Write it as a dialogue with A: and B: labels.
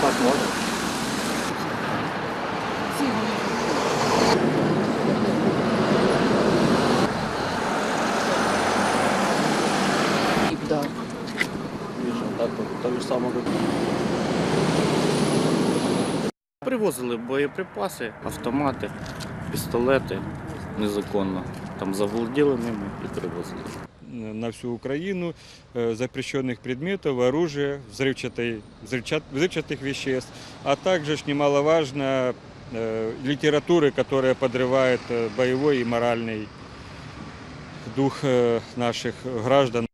A: так можна.
B: Да.
A: Вижу, так, то, то ж саме.
C: Привозили боєприпаси, автомати, пістолети незаконно. Там заволоділи ними і привозили
D: на всю Украину э, запрещенных предметов, оружия, взрывчатой, взрывчат- взрывчатых веществ, а также ж немаловажно э, литературы, которая подрывает э, боевой и моральный дух э, наших граждан.